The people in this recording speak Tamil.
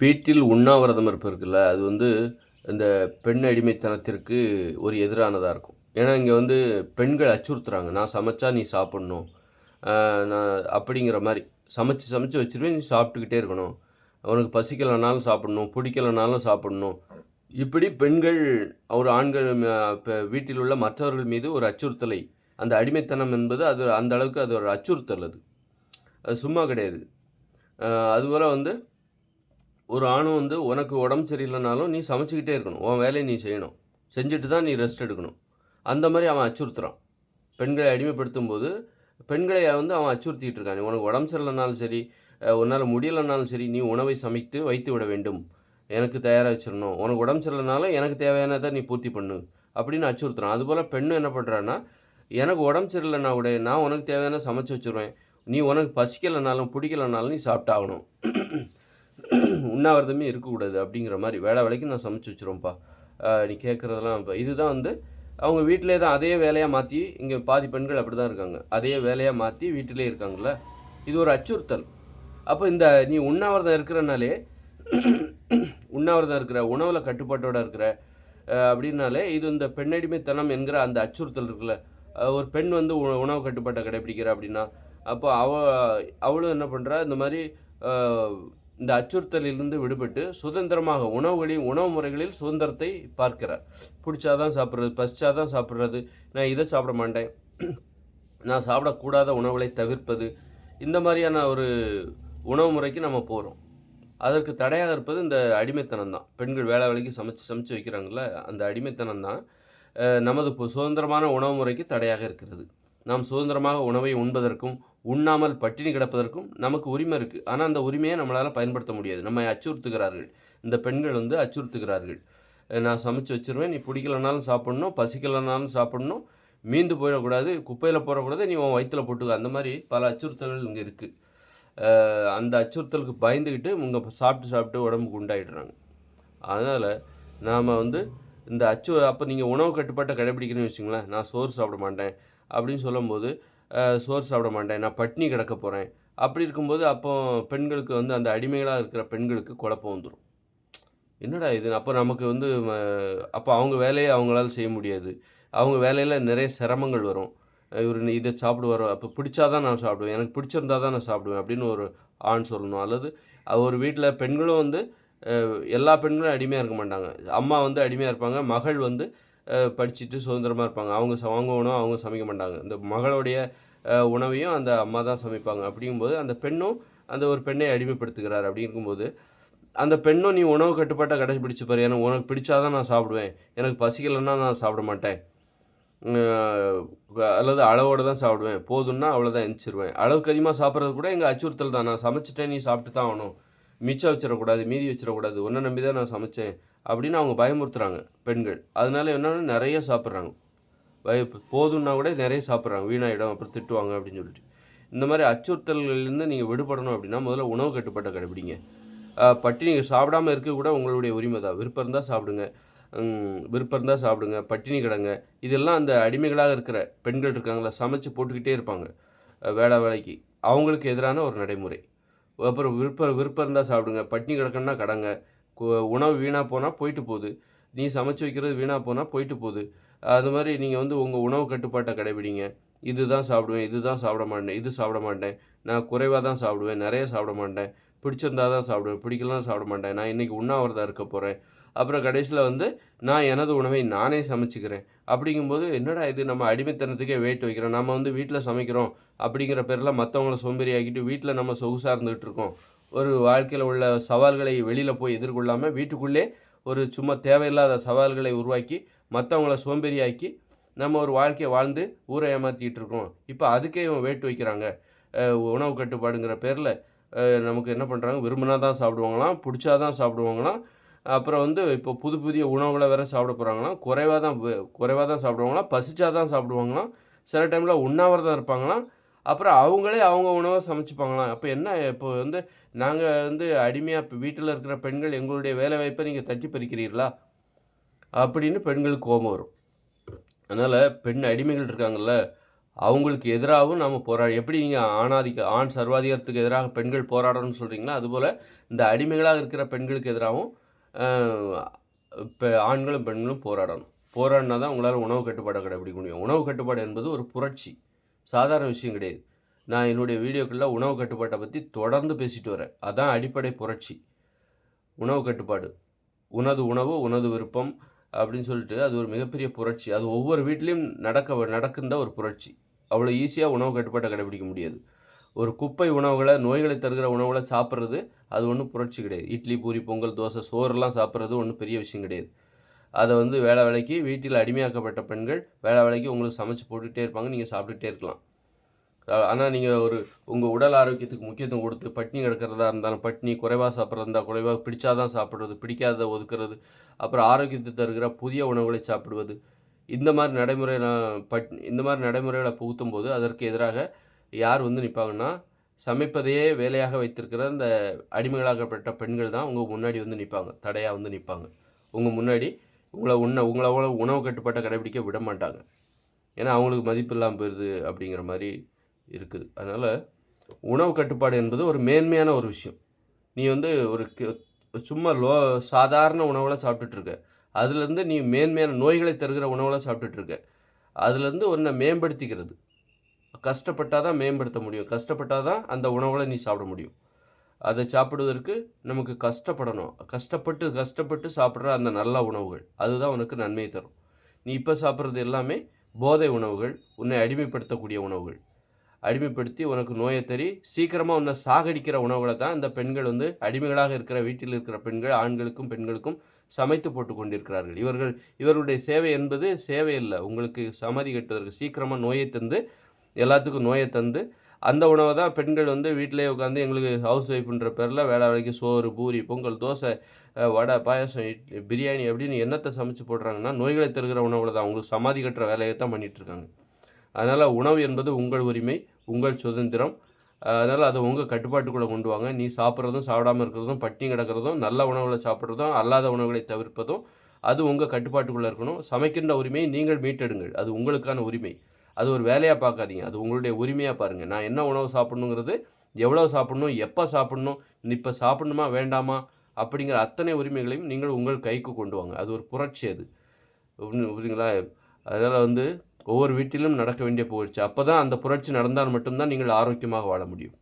வீட்டில் உண்ணாவிரதம் இருப்பிருக்குல்ல அது வந்து இந்த பெண் அடிமைத்தனத்திற்கு ஒரு எதிரானதாக இருக்கும். ஏன்னா இங்கே வந்து பெண்கள் அச்சுறுத்துறாங்க. நான் சமைச்சா நீ சாப்பிட்ணும். நான் அப்படிங்கிற மாதிரி. சமைச்சு சமைச்சு வச்சுருவேன். நீ சாப்பிட்டுக்கிட்டே இருக்கணும். அவனுக்கு பசிக்கலைனாலும் சாப்பிடணும். பிடிக்கலைனாலும் சாப்பிடணும். இப்படி பெண்கள் ஒரு ஆண்கள் இப்போ வீட்டில் உள்ள மற்றவர்கள் மீது ஒரு அச்சுறுத்தலை அந்த அடிமைத்தனம் என்பது அது அந்த அளவுக்கு அது ஒரு அச்சுறுத்தல் அது. அது சும்மா கிடையாது. அதுபோல் வந்து ஒரு ஆணும் வந்து உனக்கு உடம்பு சரியில்லைனாலும் நீ சமைச்சிக்கிட்டே இருக்கணும். உன் வேலையை நீ செய்யணும். செஞ்சுட்டு தான் நீ ரெஸ்ட் எடுக்கணும். அந்த மாதிரி அவன் அச்சுறுத்துறான். பெண்களை அடிமைப்படுத்தும் போது பெண்களை வந்து அவன் அச்சுறுத்திக்கிட்டு இருக்கான். உனக்கு உடம்பு சரியில்லைனாலும் சரி உன்னால் முடியலைனாலும் சரி நீ உணவை சமைத்து வைத்து விட வேண்டும். எனக்கு தயாராக வச்சிடணும். உனக்கு உடம்பு சரியில்லைனாலும் எனக்கு தேவையானதை நீ பூர்த்தி பண்ணு. அப்படின்னு அச்சுறுத்துறான். அதுபோல் பெண்ணும் என்ன பண்ணுறான்னா எனக்கு உடம்பு சரியில்லைனா கூட நான் உனக்கு தேவையான சமைச்சு வச்சுருவேன். நீ உனக்கு பசிக்கலைனாலும் பிடிக்கலைனாலும் நீ சாப்பிட்டாகணும். உண்ணாவிரதமே இருக்கக்கூடாது அப்படிங்கிற மாதிரி வேலை வேலைக்கு நான் சமைச்சு வச்சுருவோம்ப்பா. நீ கேட்குறதெல்லாம் இப்போ இதுதான் வந்து அவங்க வீட்டிலே தான் அதே வேலையாக மாற்றி இங்கே பாதி பெண்கள் அப்படி தான் இருக்காங்க. அதே வேலையாக மாற்றி வீட்டிலே இருக்காங்கல்ல. இது ஒரு அச்சுறுத்தல். அப்போ இந்த நீ உண்ணாவிரதம் இருக்கிறனாலே உண்ணாவிரதம் இருக்கிற உணவில் கட்டுப்பாட்டோடு இருக்கிற அப்படின்னாலே இது இந்த பெண்ணடிமைத்தனம் என்கிற அந்த அச்சுறுத்தல் இருக்குல்ல. ஒரு பெண் வந்து உணவு கட்டுப்பாட்டை கடைப்பிடிக்கிற அப்படின்னா அப்போ அவ அவளும் என்ன பண்ணுறா இந்த மாதிரி இந்த அச்சுறுத்தலிலிருந்து விடுபட்டு சுதந்திரமாக உணவுகளையும் உணவு முறைகளில் சுதந்திரத்தை பார்க்கிறார். பிடிச்சாதான் சாப்பிட்றது பசிச்சாதான் சாப்பிட்றது. நான் இதை சாப்பிட மாட்டேன். நான் சாப்பிடக்கூடாத உணவுகளை தவிர்ப்பது. இந்த மாதிரியான ஒரு உணவு முறைக்கு நம்ம போகிறோம் அதற்கு தடையாக இருப்பது இந்த அடிமைத்தனம் தான். பெண்கள் வேலை வேலைக்கு சமைச்சு சமைச்சு வைக்கிறாங்கள அந்த அடிமைத்தனம் தான். நமது சுதந்திரமான உணவு முறைக்கு தடையாக இருக்கிறது. நாம் சுதந்திரமாக உணவை உண்பதற்கும் உண்ணாமல் பட்டினி கிடப்பதற்கும் நமக்கு உரிமை இருக்குது ஆனால் அந்த உரிமையை நம்மளால் பயன்படுத்த முடியாது. நம்மை அச்சுறுத்துகிறார்கள். இந்த பெண்கள் வந்து அச்சுறுத்துகிறார்கள். நான் சமைச்சு வச்சுருவேன். நீ பிடிக்கலனாலும் சாப்பிட்ணும். பசிக்கலனாலும் சாப்பிட்ணும். மீந்து போயிடக்கூடாது. குப்பையில் போடக்கூடாது. நீ உன் வயிற்றுல போட்டுக்க. அந்த மாதிரி பல அச்சுறுத்தல்கள் இங்கே இருக்குது அந்த அச்சுறுத்தலுக்கு பயந்துக்கிட்டு இவங்க சாப்பிட்டு சாப்பிட்டு உடம்புக்கு உண்டாயிடுறாங்க. அதனால் நாம் வந்து இந்த அச்சு அப்போ நீங்கள் உணவு கட்டுப்பாட்டை கடைபிடிக்கணும்னு வச்சுங்களேன் நான் சோறு சாப்பிட மாட்டேன் அப்படின்னு சொல்லும்போது சோறு சாப்பிட மாட்டேன். நான் பட்னி கிடக்க போகிறேன் அப்படி இருக்கும்போது அப்போ பெண்களுக்கு வந்து அந்த அடிமைகளாக இருக்கிற பெண்களுக்கு குழப்பம் வந்துடும் என்னடா இது? அப்போ நமக்கு வந்து அப்போ அவங்க வேலையை அவங்களால செய்ய முடியாது. அவங்க வேலையில் நிறைய சிரமங்கள் வரும். இவர் இதை சாப்பிடுவார்? அப்போ பிடிச்சாதான் நான் சாப்பிடுவேன். எனக்கு பிடிச்சிருந்தா தான் நான் சாப்பிடுவேன் அப்படின்னு ஒரு ஆண் சொல்லணும். அல்லது ஒரு வீட்டில் பெண்களும் வந்து எல்லா பெண்களும் அடிமையாக இருக்க மாட்டாங்க. அம்மா வந்து அடிமையாக இருப்பாங்க. மகள் வந்து படிச்சுட்டு சுதந்திரமாக இருப்பாங்க. அவங்க ச- அவங்க உணவு அவங்க சமைக்க மாட்டாங்க. இந்த மகளுடைய உணவையும் அந்த அம்மா தான் சமைப்பாங்க. அப்படிங்கும்போது அந்த பெண்ணும் அந்த ஒரு பெண்ணை அடிமைப்படுத்துகிறார். அப்படிங்கும்போது அந்த பெண்ணும் நீ உணவு கட்டுப்பாட்டை கடைபிடிச்சு பாரு. எனக்கு உனக்கு பிடிச்சாதான் நான் சாப்பிடுவேன். எனக்கு பசிக்கலைன்னா நான் சாப்பிட மாட்டேன். அல்லது அளவோடு தான் சாப்பிடுவேன். போதும்னா அவ்வளோதான் எந்திரிச்சிருவேன். அளவுக்கு அதிகமாக சாப்பிட்றது கூட எங்கள் அச்சுறுத்தல் தான். நான் சமைச்சிட்டேன் நீ சாப்பிட்டு தான் ஆகணும். மிச்சம் வச்சிடக்கூடாது மீதி வச்சிடக்கூடாது. உன்னை நம்பி தான் நான் சமைச்சேன். அப்படின்னு அவங்க பயமுறுத்துகிறாங்க பெண்கள். அதனால என்னன்னா நிறைய சாப்பிட்றாங்க. பய போதும்னா கூட நிறைய சாப்பிட்றாங்க. வீணாயிடும் அப்புறம் திட்டுவாங்க அப்படின்னு சொல்லிட்டு. இந்த மாதிரி அச்சுறுத்தல்கள்லேருந்து நீங்கள் விடுபடணும் அப்படின்னா முதல்ல உணவு கட்டுப்பாட்டை கடைபிடிங்க பட்டி பட்டினி சாப்பிடாம இருக்க கூட உங்களுடைய உரிமை தான். விருப்பம் இருந்தால் சாப்பிடுங்க. விருப்பம் இருந்தால் சாப்பிடுங்க. பட்டினி கிடங்க. இதெல்லாம் அந்த அடிமைகளாக இருக்கிற பெண்கள் இருக்காங்களா சமைச்சு போட்டுக்கிட்டே இருப்பாங்க வேலை வேலைக்கு. அவங்களுக்கு எதிரான ஒரு நடைமுறை. அப்புறம் விருப்பம் விருப்பம் இருந்தால் சாப்பிடுங்க. பட்டினி கிடக்குன்னா கடங்க. உணவு வீணாக போனால் போயிட்டு போகுது. நீ சமைச்சு வைக்கிறது வீணாக போனால் போயிட்டு போகுது. அது மாதிரி நீங்கள் வந்து உங்கள் உணவு கட்டுப்பாட்டை கடைபிடிங்க. இதுதான் சாப்பிடுவேன் இதுதான் சாப்பிட மாட்டேன் இது சாப்பிட மாட்டேன். நான் குறைவாக தான் சாப்பிடுவேன் நிறைய சாப்பிட மாட்டேன். பிடிச்சிருந்தா தான் சாப்பிடுவேன் பிடிக்கலாம் சாப்பிட மாட்டேன். நான் இன்றைக்கி உண்ணாவிரதம் இருக்க போகிறேன் அப்புறம் கடைசியில் வந்து நான் எனது உணவை நானே சமைச்சிக்கிறேன். அப்படிங்கும்போது என்னடா இது நம்ம அடிமைத்தனத்துக்கே வெயிட் வைக்கிறோம். நம்ம வந்து வீட்டில் சமைக்கிறோம் அப்படிங்கிற பேரில் மற்றவங்கள சோம்பேறி ஆக்கிட்டு வீட்டில் நம்ம சொகுசாக இருந்துகிட்டு இருக்கோம். ஒரு வாழ்க்கையில் உள்ள சவால்களை வெளியில் போய் எதிர்கொள்ளாமல் வீட்டுக்குள்ளே ஒரு சும்மா தேவையில்லாத சவால்களை உருவாக்கி மற்றவங்கள சோம்பேறியாக்கி நம்ம ஒரு வாழ்க்கையை வாழ்ந்து ஊரை ஏமாற்றிட்டு இருக்கோம். இப்போ அதுக்கே இவன் வேட்டு வைக்கிறாங்க. உணவு கட்டுப்பாடுங்கிற பேரில் நமக்கு என்ன பண்ணுறாங்க விரும்பினா தான் சாப்பிடுவாங்களாம் பிடிச்சா தான் சாப்பிடுவாங்களாம். அப்புறம் வந்து இப்போ புது புதிய உணவுகளை வேறு சாப்பிட போகிறாங்களாம் குறைவாக தான் குறைவாக தான் சாப்பிடுவாங்களாம். பசிச்சா தான் சாப்பிடுவாங்களாம். சில டைமில் உண்ணாவிரதம் இருப்பாங்களாம். அப்புறம் அவங்களே அவங்க உணவை சமைச்சுப்பாங்களாம் அப்போ என்ன இப்போ வந்து நாங்கள் வந்து அடிமையாக இப்போ வீட்டில் இருக்கிற பெண்கள் எங்களுடைய வேலை வாய்ப்பை நீங்கள் தட்டி பறிக்கிறீர்களா? அப்படின்னு பெண்களுக்கு கோபம் வரும். அதனால் பெண் அடிமைகள் இருக்காங்கல்ல அவங்களுக்கு எதிராகவும் நம்ம போராட எப்படி நீங்கள் ஆணாதிக்க ஆண் சர்வாதிகாரத்துக்கு எதிராக பெண்கள் போராடணும்னு சொல்கிறீங்களா அதுபோல் இந்த அடிமைகளாக இருக்கிற பெண்களுக்கு எதிராகவும் இப்போ ஆண்களும் பெண்களும் போராடணும். போராடினா தான் உங்களால் உணவு கட்டுப்பாடை கடைபிடிக்க முடியும். உணவு கட்டுப்பாடு என்பது ஒரு புரட்சி. சாதாரண விஷயம் கிடையாது. நான் என்னுடைய வீடியோக்களில் உணவு கட்டுப்பாட்டை பற்றி தொடர்ந்து பேசிட்டு வரேன். அதான் அடிப்படை புரட்சி. உணவு கட்டுப்பாடு. உனது உணவு உனது விருப்பம் அப்படின்னு சொல்லிட்டு அது ஒரு மிகப்பெரிய புரட்சி. அது ஒவ்வொரு வீட்லேயும் நடக்க நடக்கின்ற ஒரு புரட்சி. அவ்வளோ ஈஸியாக உணவு கட்டுப்பாட்டை கடைபிடிக்க முடியாது. ஒரு குப்பை உணவுகளை நோய்களை தருகிற உணவுகளை சாப்பிட்றது அது ஒன்றும் புரட்சி கிடையாது. இட்லி பூரி பொங்கல் தோசை சோறுலாம் சாப்பிட்றது ஒன்றும் பெரிய விஷயம் கிடையாது. அதை வந்து வேலை வேலைக்கு வீட்டில் அடிமையாக்கப்பட்ட பெண்கள் வேலை வேலைக்கு உங்களுக்கு சமைச்சு போட்டுகிட்டே இருப்பாங்க நீங்கள் சாப்பிட்டுட்டே இருக்கலாம். ஆனால் நீங்கள் ஒரு உங்கள் உடல் ஆரோக்கியத்துக்கு முக்கியத்துவம் கொடுத்து பட்னி கிடக்கிறதா இருந்தாலும் பட்னி குறைவாக சாப்பிட்றதா இருந்தால் குறைவாக பிடிச்சாதான் சாப்பிட்றது பிடிக்காத ஒதுக்குறது அப்புறம் ஆரோக்கியத்தை தருகிற புதிய உணவுகளை சாப்பிடுவது இந்த மாதிரி நடைமுறையில் பட் இந்த மாதிரி நடைமுறைகளை புகுத்தும் போது அதற்கு எதிராக யார் வந்து நிற்பாங்கன்னா சமைப்பதையே வேலையாக வைத்திருக்கிற அந்த அடிமைகளாகப்பட்ட பெண்கள் தான் உங்கள் முன்னாடி வந்து நிற்பாங்க தடையாக வந்து நிற்பாங்க உங்கள் முன்னாடி உங்களை உன்ன உங்களை உணவு கட்டுப்பாட்டை கடைபிடிக்க விட மாட்டாங்க. ஏன்னா அவங்களுக்கு மதிப்பு இல்லாமல் போயிடுது அப்படிங்கிற மாதிரி இருக்குது. அதனால் உணவு கட்டுப்பாடு என்பது ஒரு மேன்மையான ஒரு விஷயம். நீ வந்து ஒரு சும்மா லோ சாதாரண உணவுகளை சாப்பிட்டுட்ருக்க. அதுலேருந்து நீ மேன்மையான நோய்களை தருகிற உணவுகளை சாப்பிட்டுட்ருக்க. அதுலேருந்து ஒன்றை மேம்படுத்திக்கிறது. கஷ்டப்பட்டால் தான் மேம்படுத்த முடியும். கஷ்டப்பட்டால் தான் அந்த உணவுகளை நீ சாப்பிட முடியும். அதை சாப்பிடுவதற்கு நமக்கு கஷ்டப்படணும். கஷ்டப்பட்டு கஷ்டப்பட்டு சாப்பிட்ற அந்த நல்ல உணவுகள் அதுதான் உனக்கு நன்மை தரும். நீ இப்போ சாப்பிட்றது எல்லாமே போதை உணவுகள் உன்னை அடிமைப்படுத்தக்கூடிய உணவுகள். அடிமைப்படுத்தி உனக்கு நோயை தறி சீக்கிரமாக உன்னை சாகடிக்கிற உணவுகளை தான் இந்த பெண்கள் வந்து அடிமைகளாக இருக்கிற வீட்டில் இருக்கிற பெண்கள் ஆண்களுக்கும் பெண்களுக்கும் சமைத்து போட்டு கொண்டிருக்கிறார்கள். இவர்கள் இவர்களுடைய சேவை என்பது சேவை இல்லை உங்களுக்கு சமதி கட்டுவதற்கு சீக்கிரமாக நோயை தந்து எல்லாத்துக்கும் நோயை தந்து அந்த உணவை தான் பெண்கள் வந்து வீட்டிலே உட்காந்து எங்களுக்கு ஹவுஸ் ஒய்ஃப்ன்ற பேரில் வேலை வேலைக்கு சோறு பூரி பொங்கல் தோசை வடை பாயசம் இட்லி பிரியாணி அப்படின்னு என்னத்தை சமைச்சு போடுறாங்கன்னா நோய்களை தருகிற உணவில் தான். அவங்களுக்கு சமாதி கட்டுற வேலையை தான் பண்ணிகிட்ருக்காங்க அதனால் உணவு என்பது உங்கள் உரிமை உங்கள் சுதந்திரம். அதனால் அதை உங்கள் கட்டுப்பாட்டுக்குள்ளே கொண்டு வாங்க. நீ சாப்பிட்றதும் சாப்பிடாமல் இருக்கிறதும் பட்டினி கிடக்கிறதும் நல்ல உணவுகளை சாப்பிட்றதும் அல்லாத உணவுகளை தவிர்ப்பதும் அது உங்கள் கட்டுப்பாட்டுக்குள்ளே இருக்கணும். சமைக்கின்ற உரிமையை நீங்கள் மீட்டெடுங்கள். அது உங்களுக்கான உரிமை. அது ஒரு வேலையாக பார்க்காதீங்க. அது உங்களுடைய உரிமையாக பாருங்கள் நான் என்ன உணவு சாப்பிட்ணுங்கிறது எவ்வளோ சாப்பிட்ணும் எப்போ சாப்பிட்ணும் இப்போ சாப்பிட்ணுமா வேண்டாமா அப்படிங்கிற அத்தனை உரிமைகளையும் நீங்கள் உங்கள் கைக்கு கொண்டு வாங்க. அது ஒரு புரட்சி அது. புரியுங்களா அதனால் வந்து ஒவ்வொரு வீட்டிலும் நடக்க வேண்டிய போயிடுச்சு அப்போ தான் அந்த புரட்சி நடந்தால் மட்டும்தான் நீங்கள் ஆரோக்கியமாக வாழ முடியும்.